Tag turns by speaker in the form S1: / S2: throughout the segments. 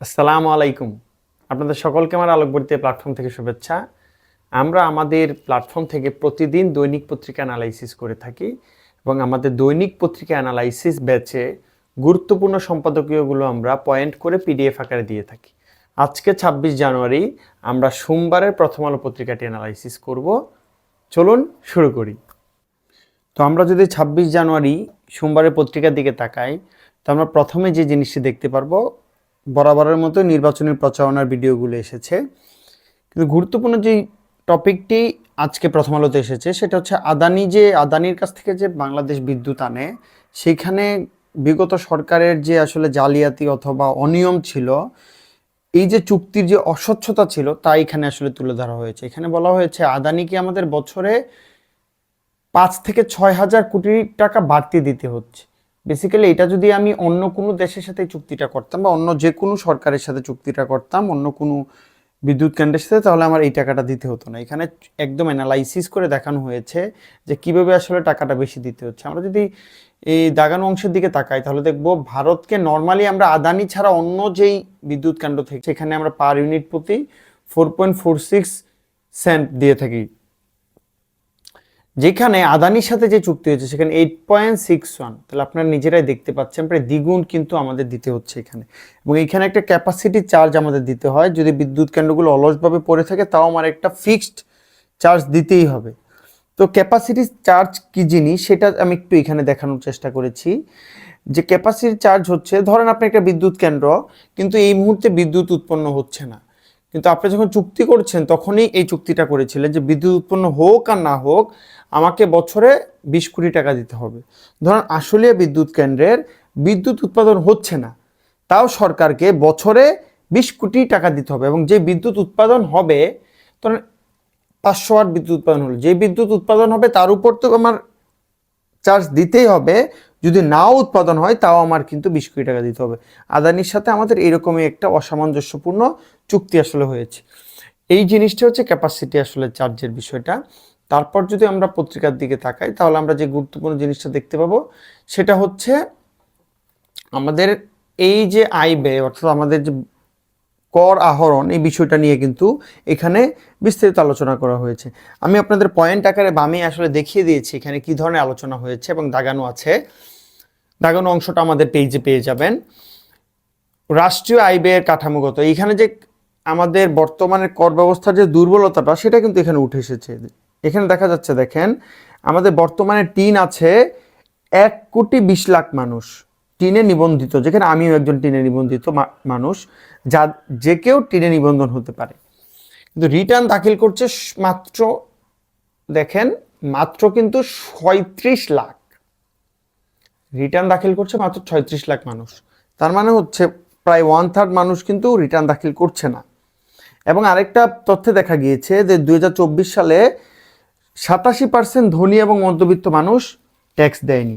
S1: আসসালামু আলাইকুম। আপনাদের সকলকে আমার আলোকবর্তী প্ল্যাটফর্ম থেকে শুভেচ্ছা। আমরা আমাদের প্ল্যাটফর্ম থেকে প্রতিদিন দৈনিক পত্রিকা অ্যানালাইসিস করে থাকি এবং আমাদের দৈনিক পত্রিকা অ্যানালাইসিস ব্যাচে গুরুত্বপূর্ণ সম্পাদকীয়গুলো আমরা পয়েন্ট করে পিডিএফ আকারে দিয়ে থাকি। আজকে ছাব্বিশ জানুয়ারি, আমরা সোমবারের প্রথম আলো পত্রিকাটি অ্যানালাইসিস করব। চলুন শুরু করি। তো আমরা যদি ছাব্বিশ জানুয়ারি, সোমবারের পত্রিকার দিকে তাকাই, তো আমরা প্রথমে যে জিনিসটি দেখতে পারব বরাবরের মতো নির্বাচনী প্রচারণার ভিডিওগুলো এসেছে। কিন্তু গুরুত্বপূর্ণ যে টপিকটি আজকে প্রথম আলোতে এসেছে, সেটা হচ্ছে আদানি যে, আদানির কাছ থেকে যে বাংলাদেশ বিদ্যুৎ আনে, সেখানে বিগত সরকারের যে আসলে জালিয়াতি অথবা অনিয়ম ছিল, এই যে চুক্তির যে অস্বচ্ছতা ছিল, তা এখানে আসলে তুলে ধরা হয়েছে। এখানে বলা হয়েছে আদানিকে আমাদের বছরে পাঁচ থেকে ছয় হাজার কোটি টাকা বাড়তি দিতে হচ্ছে। বেসিক্যালি এটা যদি আমি অন্য কোনো দেশের সাথে চুক্তিটা করতাম বা অন্য যে কোনো সরকারের সাথে চুক্তিটা করতাম, অন্য কোনো বিদ্যুৎ কেন্দ্রের সাথে, তাহলে আমার এই টাকাটা দিতে হতো না। এখানে একদম অ্যানালাইসিস করে দেখানো হয়েছে যে কীভাবে আসলে টাকাটা বেশি দিতে হচ্ছে। আমরা যদি এই দাগানো অংশের দিকে তাকাই, তাহলে দেখব ভারতকে নর্মালি আমরা আদানি ছাড়া অন্য যেই বিদ্যুৎ কেন্দ্র থেকে, সেখানে আমরা পার ইউনিট প্রতি four point four six cent দিয়ে থাকি। যেখানে আদানির সাথে যে চুক্তি হয়েছে, সেখানে এইট পয়েন্ট সিক্স ওয়ান তাহলে আপনারা নিজেরাই দেখতে পাচ্ছেন, প্রায় দ্বিগুণ কিন্তু আমাদের দিতে হচ্ছে এখানে। এবং এখানে একটা ক্যাপাসিটি চার্জ আমাদের দিতে হয়, যদি বিদ্যুৎ কেন্দ্রগুলো অলসভাবে পড়ে থাকে, তাও আমার একটা ফিক্সড চার্জ দিতেই হবে। তো ক্যাপাসিটি চার্জ কি জিনিস, সেটা আমি একটু এখানে দেখানোর চেষ্টা করেছি। যে ক্যাপাসিটি চার্জ হচ্ছে, ধরেন আপনি একটা বিদ্যুৎ কেন্দ্র, কিন্তু এই মুহূর্তে বিদ্যুৎ উৎপন্ন হচ্ছে না। কিন্তু আপনি যখন চুক্তি করছেন, তখনই এই চুক্তিটা করেছিলেন যে বিদ্যুৎ উৎপন্ন হোক আর না হোক, আমাকে বছরে বিশ কোটি টাকা দিতে হবে। ধরুন আশুলিয়া বিদ্যুৎ কেন্দ্রের বিদ্যুৎ উৎপাদন হচ্ছে না, তাও সরকারকে বছরে বিশ কোটি টাকা দিতে হবে এবং যে বিদ্যুৎ উৎপাদন হবে, ধরেন পাঁচশো ওয়াট বিদ্যুৎ উৎপাদন হলো, যে বিদ্যুৎ উৎপাদন হবে তার উপর তো আমার চার্জ দিতেই হবে যদি নাও উৎপাদন হয়, তাও আমার কিন্তু বিশ কোটি টাকা দিতে হবে। আদানির সাথে আমাদের এরকমই একটা অসামঞ্জস্যপূর্ণ চুক্তি আসলে হয়েছে। এই জিনিসটা হচ্ছে ক্যাপাসিটি আসলে চার্জের বিষয়টা। তারপর যদি আমরা পত্রিকার দিকে তাকাই, তাহলে আমরা যে গুরুত্বপূর্ণ জিনিসটা দেখতে পাবো, সেটা হচ্ছে আমাদের এই যে আয় ব্যয়, অর্থাৎ আমাদের যে কর আহরণ, এই বিষয়টা নিয়ে কিন্তু এখানে বিস্তারিত আলোচনা করা হয়েছে। আমি আপনাদের পয়েন্ট আকারে বামে আসলে দেখিয়ে দিয়েছি এখানে কি ধরনের আলোচনা হয়েছে এবং দাগানো আছে। দাগানো অংশটা আমাদের পেজে পেয়ে যাবেন। রাষ্ট্রীয় আয় ব্যয়ের কাঠামোগত এখানে যে আমাদের বর্তমানের কর ব্যবস্থার যে দুর্বলতাটা, সেটা কিন্তু এখানে উঠে এসেছে। এখানে দেখা যাচ্ছে, দেখেন, আমাদের বর্তমানে টিন আছে এক কোটি বিশ লাখ মানুষ টিনে নিবন্ধিত, যেখানে আমিও একজন টিনে নিবন্ধিত মানুষ, যা যে কেউ টিনে নিবন্ধন হতে পারে। কিন্তু রিটার্ন দাখিল করছে মাত্র, দেখেন, মাত্র কিন্তু ছয়ত্রিশ লাখ। রিটার্ন দাখিল করছে মাত্র ছয়ত্রিশ লাখ মানুষ। তার মানে হচ্ছে প্রায় ওয়ান থার্ড মানুষ কিন্তু রিটার্ন দাখিল করছে না। এবং আরেকটা তথ্যে দেখা গিয়েছে যে দু হাজার চব্বিশ সালে সাতাশি পার্সেন্ট ধনী এবং মধ্যবিত্ত মানুষ ট্যাক্স দেয়নি।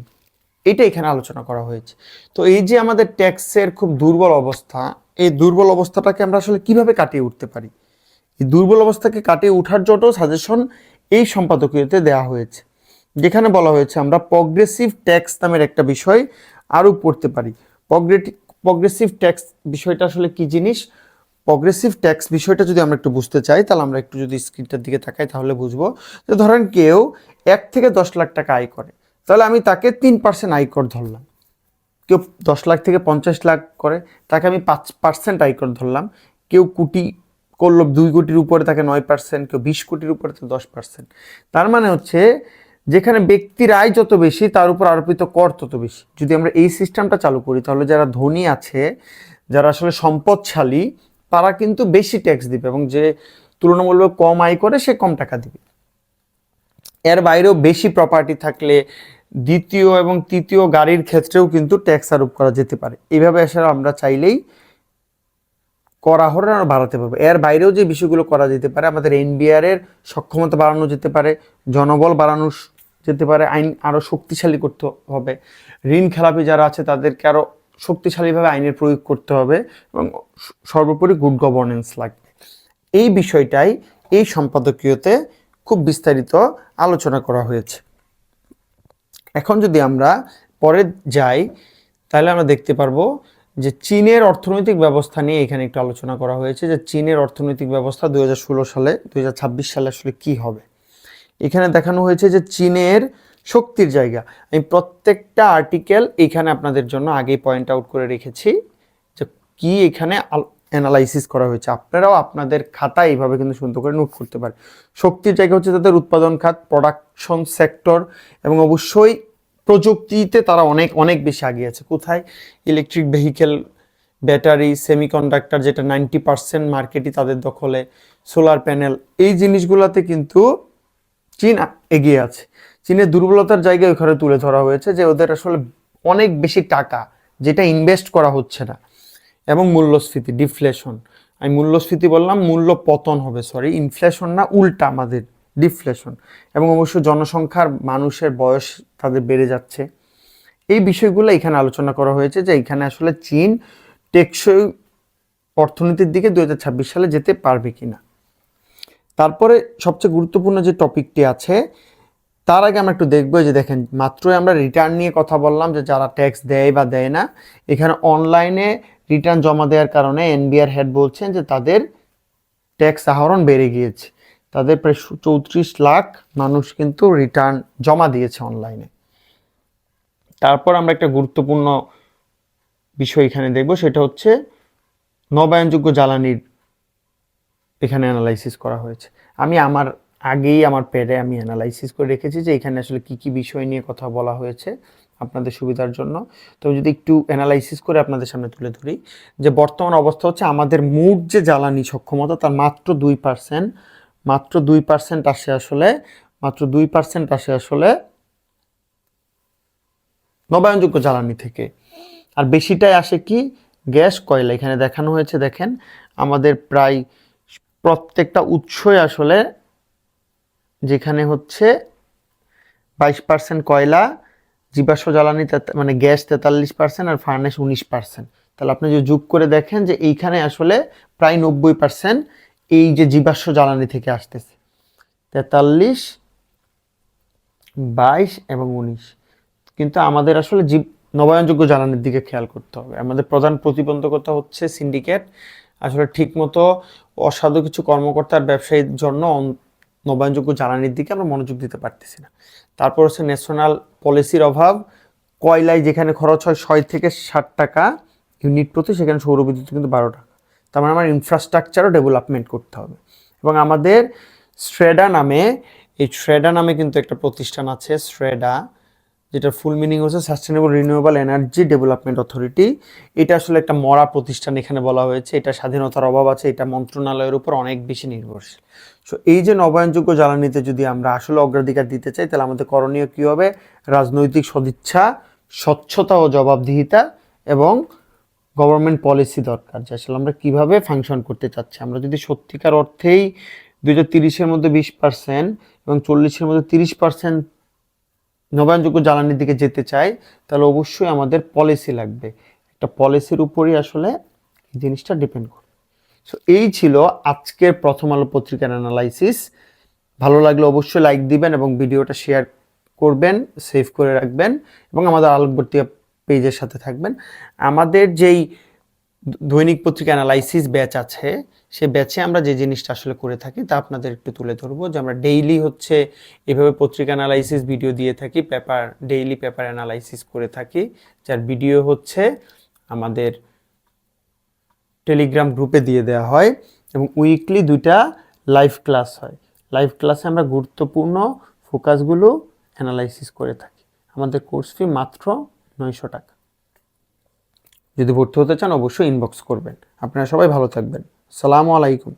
S1: এটা এখানে আলোচনা করা হয়েছে। তো এই যে আমাদের ট্যাক্সের খুব দুর্বল অবস্থা, এই দুর্বল অবস্থাটাকে আমরা আসলে কীভাবে কাটিয়ে উঠতে পারি? এই দুর্বল অবস্থাকে কাটিয়ে ওঠার জন্য সাজেশন এই সম্পাদকীয়তে দেওয়া হয়েছে। যেখানে বলা হয়েছে আমরা প্রগ্রেসিভ ট্যাক্স নামের একটা বিষয় আরও পড়তে পারি। প্রগ্রেসিভ ট্যাক্স বিষয়টা আসলে কি জিনিস? প্রগ্রেসিভ ট্যাক্স বিষয়টা যদি আমরা একটু বুঝতে চাই, তাহলে আমরা একটু যদি স্ক্রিনটার দিকে তাকাই, তাহলে বুঝব যে ধরেন কেউ এক থেকে দশ লাখ টাকা আয় করে, তাহলে আমি তাকে তিন পার্সেন্ট আয়কর ধরলাম। কেউ দশ লাখ থেকে পঞ্চাশ লাখ করে, তাকে আমি পাঁচ পার্সেন্ট আয়কর ধরলাম। কেউ কোটি করল দুই কোটির উপরে তাকে নয় পার্সেন্ট কেউ বিশ কোটির উপরে তাকে দশ পার্সেন্ট তার মানে হচ্ছে যেখানে ব্যক্তির আয় যত বেশি, তার উপর আরোপিত কর তত বেশি। যদি আমরা এই সিস্টেমটা চালু করি, তাহলে যারা ধনী আছে, যারা আসলে সম্পদশালী, তারা কিন্তু বেশি ট্যাক্স দিবে এবং যে তুলনামূলক কম আয় করে, সে কম টাকা দিবে। এর বাইরেও বেশি প্রপার্টি থাকলে দ্বিতীয় এবং তৃতীয় গাড়ির ক্ষেত্রেও কিন্তু ট্যাক্স আরোপ করা যেতে পারে। এইভাবে আসলে আমরা চাইলেই কর আহরণ বাড়াতে পারব। এর বাইরেও যে বিষয়গুলো করা যেতে পারে, আমাদের এনবিআর এর সক্ষমতা বাড়ানো যেতে পারে, জনবল বাড়ানো স- যেতে পারে, আইন আরও শক্তিশালী করতে হবে। ঋণ খেলাপি যারা আছে, তাদেরকে আরও শক্তিশালীভাবে আইনের প্রয়োগ করতে হবে এবং সর্বোপরি গুড গভর্নেন্স লাগবে। এই বিষয়টাই এই সম্পাদকীয়তে খুব বিস্তারিত আলোচনা করা হয়েছে। এখন যদি আমরা পরে যাই, তাহলে আমরা দেখতে পারব যে চীনের অর্থনৈতিক ব্যবস্থা নিয়ে এখানে একটু আলোচনা করা হয়েছে যে চীনের অর্থনৈতিক ব্যবস্থা দুই হাজার ষোলো সালে দু হাজার ছাব্বিশ সালে আসলে কি হবে। এখানে দেখানো হয়েছে যে চীনের শক্তির জায়গা। আমি প্রত্যেকটা আর্টিকেল এখানে আপনাদের জন্য আগেই পয়েন্ট আউট করে রেখেছি যে কি এখানে অ্যানালাইসিস করা হয়েছে। আপনারাও আপনাদের খাতা এইভাবে কিন্তু সুন্দর করে নোট করতে পারেন। শক্তির জায়গা হচ্ছে তাদের উৎপাদন খাত প্রোডাকশন সেক্টর এবং অবশ্যই প্রযুক্তিতে তারা অনেক অনেক বেশি এগিয়ে আছে। কোথায়? ইলেকট্রিক ভেহিকেল ব্যাটারি সেমিকন্ডাক্টর যেটা নাইনটি পার্সেন্ট মার্কেটই তাদের দখলে সোলার প্যানেল এই জিনিসগুলোতে কিন্তু চীন এগিয়ে আছে। চীনের দুর্বলতার জায়গায় ওখানে তুলে ধরা হয়েছে যে ওদের আসলে অনেক বেশি টাকা যেটা ইনভেস্ট করা হচ্ছে না। এবং মূল্যস্ফীতি ডিফ্লেশন আমি মূল্যস্ফীতি বললাম, মূল্য পতন হবে সরি ইনফ্লেশন না, উল্টা আমাদের ডিফ্লেশন এবং অবশ্য জনসংখ্যার মানুষের বয়স তাদের বেড়ে যাচ্ছে। এই বিষয়গুলো এখানে আলোচনা করা হয়েছে যে এখানে আসলে চীন টেকসই অর্থনীতির দিকে দু হাজার ছাব্বিশ সালে যেতে পারবে কিনা। তারপরে সবচেয়ে গুরুত্বপূর্ণ যে টপিকটি আছে, তার আগে আমরা একটু দেখব যে দেখেন, মাত্রই আমরা রিটার্ন নিয়ে কথা বললাম যে যারা ট্যাক্স দেয় বা দেয় না, এখানে অনলাইনে রিটার্ন জমা দেওয়ার কারণে এনবিআর হেড বলছেন যে তাদের ট্যাক্স আহরণ বেড়ে গিয়েছে। তাদের প্রায় চৌত্রিশ লাখ মানুষ কিন্তু রিটার্ন জমা দিয়েছে অনলাইনে তারপর আমরা একটা গুরুত্বপূর্ণ বিষয় এখানে দেখব, সেটা হচ্ছে নবায়নযোগ্য জ্বালানির এখানে অ্যানালাইসিস করা হয়েছে। আমি আমার আগেই আমার প্যাডে আমি অ্যানালাইসিস করে রেখেছি যে এখানে আসলে কি কি বিষয় নিয়ে কথা বলা হয়েছে আপনাদের সুবিধার জন্য। তো যদি একটু অ্যানালাইসিস করে আপনাদের সামনে তুলে ধরি যে বর্তমান অবস্থা হচ্ছে আমাদের মোট যে জ্বালানি সক্ষমতা তার মাত্র দুই পার্সেন্ট মাত্র দুই পার্সেন্ট আসে আসলে, মাত্র দুই পার্সেন্ট আসে আসলে নবায়নযোগ্য জ্বালানি থেকে। আর বেশিটাই আসে কি? গ্যাস, কয়লা। এখানে দেখানো হয়েছে, দেখেন, আমাদের প্রায় প্রত্যেকটা উৎসই আসলে যেখানে হচ্ছে বাইশ পার্সেন্ট কয়লা, জীবাশ্ম জ্বালানি মানে গ্যাস তেতাল্লিশ পার্সেন্ট আর ফার্নেস উনিশ পার্সেন্ট তাহলে আপনি যদি যোগ করে দেখেন যে এইখানে আসলে প্রায় নব্বই পার্সেন্ট এই যে জীবাশ্ম জ্বালানি থেকে আসতেছে। তেতাল্লিশ, বাইশ এবং উনিশ। কিন্তু আমাদের আসলে জীব, নবায়নযোগ্য জ্বালানির দিকে খেয়াল করতে হবে। আমাদের প্রধান প্রতিবন্ধকতা হচ্ছে সিন্ডিকেট আসলে ঠিকমতো অসাধু কিছু কর্মকর্তার ব্যবসায়ীর জন্য নবায়নযোগ্য জ্বালানির দিকে আমরা মনোযোগ দিতে পারতেছি না। তারপর হচ্ছে ন্যাশনাল পলিসির অভাব। কয়লায় যেখানে খরচ হয় ছয় থেকে ষাট টাকা ইউনিট প্রতি, সেখানে সৌরবিদ্যুৎ কিন্তু বারো টাকা। তার মানে আমার ইনফ্রাস্ট্রাকচারও ডেভেলপমেন্ট করতে হবে। এবং আমাদের শ্রেডা নামে, এই শ্রেডা নামে কিন্তু একটা প্রতিষ্ঠান আছে শ্রেডা যেটা ফুল মিনিং হচ্ছে sustainable renewable energy development authority এটা আসলে একটা মরা প্রতিষ্ঠান এখানে বলা হয়েছে। এটা স্বাধীনতার অভাব আছে, এটা মন্ত্রণালয়ের উপর অনেক বেশি নির্ভরশীল। সো এই যে নবায়নযোগ্য জ্বালানিতে যদি আমরা আসলে অগ্রাধিকার দিতে চাই, তাহলে আমাদের করণীয় কী হবে? রাজনৈতিক সদিচ্ছা, স্বচ্ছতা ও জবাবদিহিতা এবং গভর্নমেন্ট পলিসি দরকার, যে আসলে আমরা কীভাবে ফাংশন করতে চাচ্ছি। আমরা যদি সত্যিকার অর্থেই দু হাজার তিরিশের মধ্যে বিশ পার্সেন্ট এবং চল্লিশের মধ্যে তিরিশ পার্সেন্ট নবায়নযোগ্য জ্বালানির দিকে যেতে চাই, তাহলে অবশ্যই আমাদের পলিসি লাগবে। একটা পলিসির উপরই আসলে এই জিনিসটা ডিপেন্ড করে সো এই ছিল আজকের প্রথম আলো পত্রিকার অ্যানালাইসিস ভালো লাগলে অবশ্যই লাইক দিবেন এবং ভিডিওটা শেয়ার করবেন সেভ করে রাখবেন এবং আমাদের আলোকবর্তী পেজের সাথে থাকবেন। আমাদের যেই দৈনিক পত্রিকা অ্যানালাইসিস ব্যাচ আছে। সে ব্যাচে আমরা যে জিনিসটা আসলে করে থাকি তা আপনাদের একটু তুলে ধরবো যে আমরা ডেইলি হচ্ছে এভাবে পত্রিকা অ্যানালাইসিস ভিডিও দিয়ে থাকি পেপার ডেইলি পেপার অ্যানালাইসিস করে থাকি। যার ভিডিও হচ্ছে আমাদের টেলিগ্রাম গ্রুপে দিয়ে দেওয়া হয় এবং উইকলি দুইটা লাইভ ক্লাস হয়। লাইভ ক্লাসে আমরা গুরুত্বপূর্ণ ফোকাসগুলো অ্যানালাইসিস করে থাকি। আমাদের কোর্স ফি মাত্র নয়শো টাকা। যদি ভর্তি হতে চান অবশ্যই ইনবক্স করবেন। আপনারা সবাই ভালো থাকবেন। সালামু আলাইকুম।